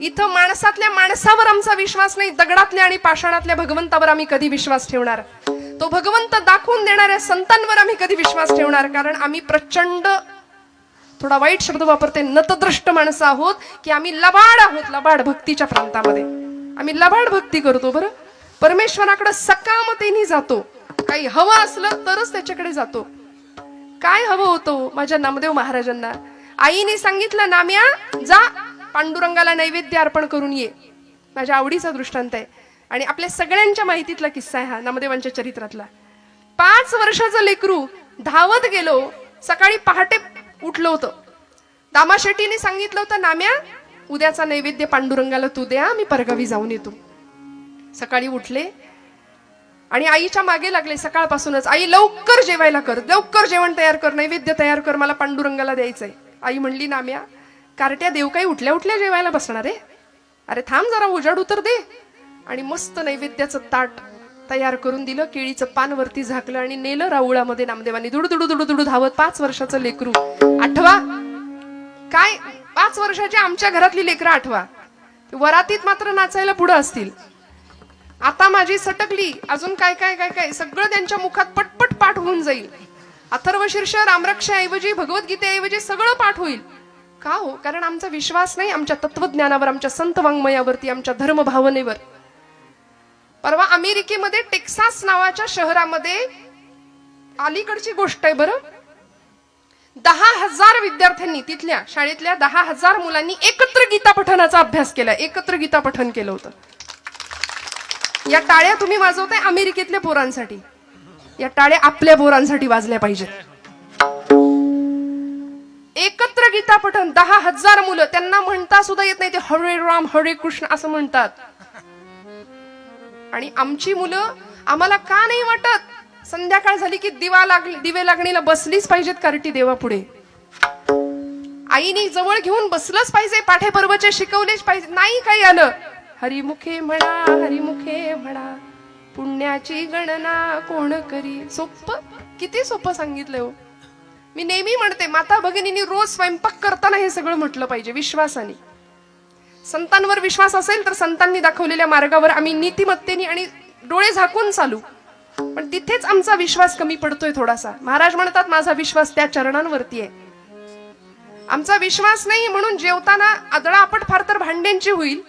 इथं माणसातल्या माणसावर आमचा विश्वास नाही दगडातल्या आणि पाषाणातल्या भगवंतावर आम्ही कधी विश्वास ठेवणार? तो भगवंत दाखवून देणाऱ्या संतांवर आम्ही कधी विश्वास ठेवणार? कारण आम्ही प्रचंड थोडा वाईट शब्द वापरते नतद्रष्ट माणसं आहोत की आम्ही लबाड आहोत लबाड भक्तीच्या प्रांतामध्ये. आम्ही लबाड भक्ती करतो बरं? परमेश्वराकडे सकामतेने जातो. काही हवं असलं तरच त्याच्याकडे जातो. काय हवं होतं हो, माझ्या नामदेव महाराजांना? आईने सांगितलं नाम्या जा. पांडुरंगाला नैवेद्य अर्पण करून ये. माझ्या आवडीचा दृष्टांत आहे. आणि आपल्या सगळ्यांच्या माहितीतला किस्सा आहे हा नामदेवांच्या चरित्रातला. पाच वर्षाचं लेकरू धावत गेलो सकाळी पहाटे उठलं होतं. दामा शेट्टीने सांगितलं होतं नाम्या उद्याचा नैवेद्य पांडुरंगाला तू द्या मी परगावी जाऊन येतो. सकाळी उठले आणि आईच्या मागे लागले. सकाळपासूनच आई लवकर जेवायला कर लवकर जेवण तयार कर नैवेद्य तयार कर मला पांडुरंगाला द्यायचंय. आई म्हणली नाम्या कारट्या देव काही उठल्या उठल्या जेवायला बसणार आहे? अरे थांब जरा उजाड उतर दे. आणि मस्त नैवेद्याचं ताट तयार करून दिलं केळीचं पान वरती झाकलं आणि नेलं राऊळामध्ये नामदेवानी. दुडू दुडू दुडू दुडू धावत पाच वर्षाचं लेकरू. आठवा. काय? पाच वर्षाची आमच्या घरातली लेकरं आठवा. वरातीत मात्र नाचायला पुढं असतील. आता माझी सटकली. अजून काय काय काय काय? सगळं त्यांच्या मुखात पटपट पाठ होऊन जाईल. अथर्व शीर्ष रामरक्षाऐवजी भगवद्गीतेऐवजी सगळं पाठ होईल. का हो? कारण आमचा विश्वास नाही आमच्या तत्वज्ञानावर आमच्या संत वाङ्मयावरती आमच्या धर्मभावनेवर. परवा अमेरिकेमध्ये टेक्सास नावाच्या शहरामध्ये अलीकडची गोष्ट आहे बरं. दहा हजार विद्यार्थ्यांनी तिथल्या शाळेतल्या दहा हजार मुलांनी एकत्र गीता पठणाचा अभ्यास केला. एकत्र गीता पठण केलं होतं. या टाळ्या तुम्ही वाजवताय अमेरिकेतल्या पोरांसाठी. या टाळ्या आपल्या पोरांसाठी वाजल्या पाहिजेत. एकत्र गीता पठण दहा हजार मुलं त्यांना म्हणता सुद्धा येत नाही ते हरे राम हरे कृष्ण असं म्हणतात. आणि आमची मुलं आम्हाला का नाही वाटत? संध्याकाळ झाली की दिवा लागली दिवे लागणीला बसलीच पाहिजेत कार्टी देवापुढे. आईने जवळ घेऊन बसलंच पाहिजे पाठे पर्वचे शिकवलेच पाहिजे नाही काही आलं. हरिमुखे म्हणा हरिमुखे म्हणा पुण्याची गणना कोण करी? सोप? किती सोपं सांगितलंय हो. मी नेहमी म्हणते माता भगिनींनी रोज स्वयंपाक करताना हे सगळं म्हटलं पाहिजे विश्वासाने. संतांवर विश्वास असेल तर संतांनी दाखवलेल्या मार्गावर आम्ही नीतिमत्तेने आणि डोळे झाकून चालू. पण तिथेच आमचा विश्वास कमी पडतोय थोडासा. महाराज म्हणतात माझा विश्वास त्या चरणांवरती आहे. आमचा विश्वास नाही म्हणून जेवताना आदळा आपट फार तर भांड्यांची होईल.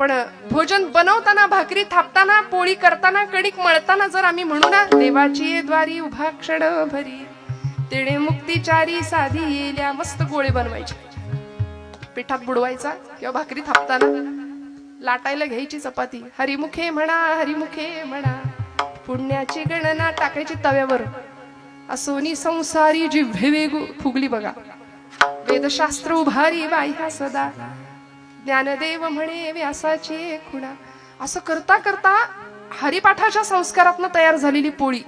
पण भोजन बनवताना भाकरी थापताना पोळी करताना कणिक मळताना जर आम्ही म्हणू ना देवाची द्वारी उभा क्षण भरी तिने मुक्तीचारी साधी येल्या मस्त गोळे बनवायचे. पिठात बुडवायचा किंवा भाकरी थापताना. लाटायला घ्यायची चपाती. हरिमुखे म्हणा हरिमुखे म्हणा. पुण्याची गणना टाकायची तव्यावर. असोनी संसारी जिव्हे फुगली बघा. वेदशास्त्र उभारी बाह्या सदा. ज्ञानदेव म्हणे व्यासाची खुणा. असं करता करता हरिपाठाच्या संस्कारातनं तयार झालेली पोळी.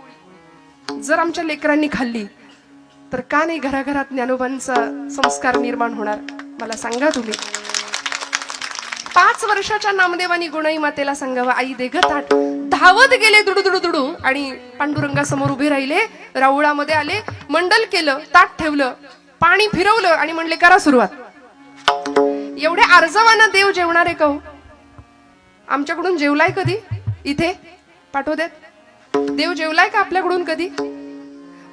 जर आमच्या लेकरांनी खाल्ली तर का नाही घराघरात ज्ञानोबांचा संस्कार निर्माण होणार? मला सांगा तुम्ही. पाच वर्षाच्या नामदेवानी गुणाई मातेला सांगावं. आई दे ग ताट धावत गेले दुडू दुडू दुडू आणि पांडुरंगासमोर उभे राहिले राऊळामध्ये आले मंडल केलं ताट ठेवलं पाणी फिरवलं आणि म्हणले करा सुरुवात. एवढे अर्जवानं देव जेवणार आहे का हो? आमच्याकडून जेवलाय कधी? इथे? पाठवू देत देव जेवलाय का आपल्याकडून कधी?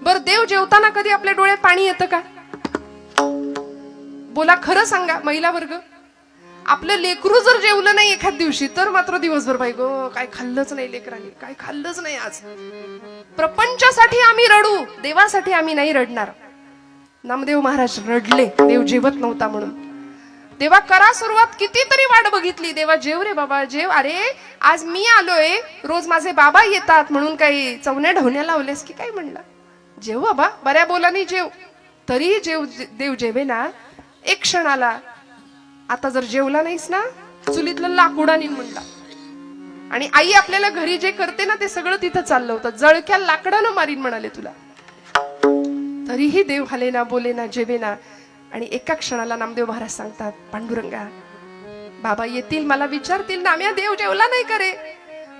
बर देव जेवताना कधी आपल्या डोळ्यात पाणी येतं का? बोला खरं सांगा महिला वर्ग. आपलं लेकरू जर जेवलं नाही एखाद दिवशी तर मात्र दिवसभर बाई गो काय खाल्लंच नाही लेकरांनी काय खाल्लंच नाही आज. प्रपंचासाठी आम्ही रडू देवासाठी आम्ही नाही रडणार. नामदेव महाराज रडले देव जेवत नव्हता म्हणून. देवा करा सुरुवात कितीतरी वाट बघितली. देवा जेव रे बाबा जेव. अरे आज मी आलोय रोज माझे बाबा येतात म्हणून काही चवण्या ढवण्या लावलेस की काय म्हणला? जेव बाबा बऱ्या बोलानी जेव. तरी जेव देव जेवे ना एक क्षण आला आता जर जेवला नाहीस ना चुलीतलं लाकूड आणीन म्हणला. आणि आई आपल्याला घरी जे करते ना ते सगळं तिथं चाललं होतं. जळक्या लाकडानं मारीन म्हणाले तुला. तरीही देव हाले ना बोले ना जेवे ना. आणि एका क्षणाला नामदेव महाराज सांगतात पांडुरंगा बाबा येतील मला विचारतील नाम्या देव जेवला नाही करे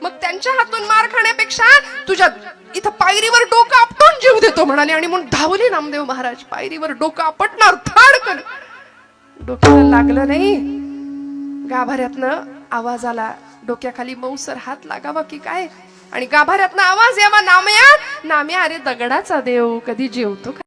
मग त्यांच्या हातून मार खाण्यापेक्षा तुझ्या इथं पायरीवर डोकं आपटून जीव देतो म्हणाले. आणि म्हणून धावले नामदेव महाराज पायरीवर डोकं आपटणार थाडकन डोक्याला लागलं नाही. गाभाऱ्यातनं आवाज आला. डोक्याखाली मऊसर हात लागावा की काय? आणि गाभाऱ्यातनं आवाज यावा नामया नाम्या अरे दगडाचा देव कधी जेवतो का?